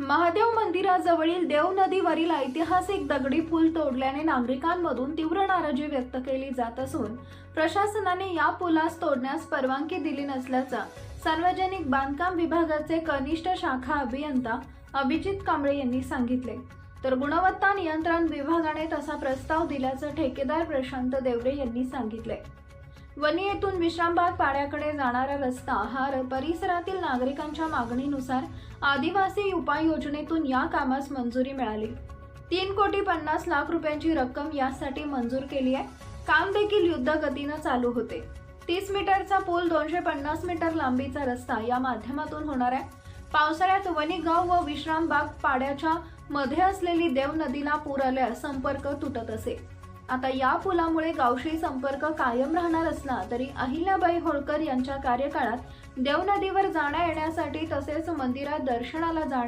महादेव मंदिराजवळील देव नदीवरील ऐतिहासिक दगडी पूल तोडल्याने नागरिकांमधून तीव्र नाराजी व्यक्त केली जात असून प्रशासनाने या पुलास तोडण्यास परवानगी दिली नसल्याचा सार्वजनिक बांधकाम विभागाचे कनिष्ठ शाखा अभियंता अभिजित कांबळे यांनी सांगितले. तर गुणवत्ता नियंत्रण विभागाने तसा प्रस्ताव दिल्याचं ठेकेदार प्रशांत देवरे यांनी सांगितले वणी येथून विश्रामबाग पाड्याकडे जाणारा रस्ता हा र- परिसरातील नागरिकांच्या मागणीनुसार आदिवासी उपाययोजनेतून या कामास मंजुरी मिळाली. तीन कोटी पन्नास लाख रुपयांची रक्कम यासाठी मंजूर केली आहे. काम देखील युद्ध गतीनं चालू होते. तीस मीटरचा पूल दोनशे पन्नास मीटर लांबीचा रस्ता या माध्यमातून होणार आहे. पावसाळ्यात वणीगाव व विश्रामबाग पाड्याच्या मध्ये असलेली देव नदीला पूर आल्यास संपर्क तुटत असे. आता या पुलामुळे गावशी संपर्क कायम राहणार असला तरी अहिल्याबाई होळकर यांच्या कार्यकाळात देव नदीवर जाण्या येण्यासाठी तसेच मंदिरात दर्शनाला जाण्या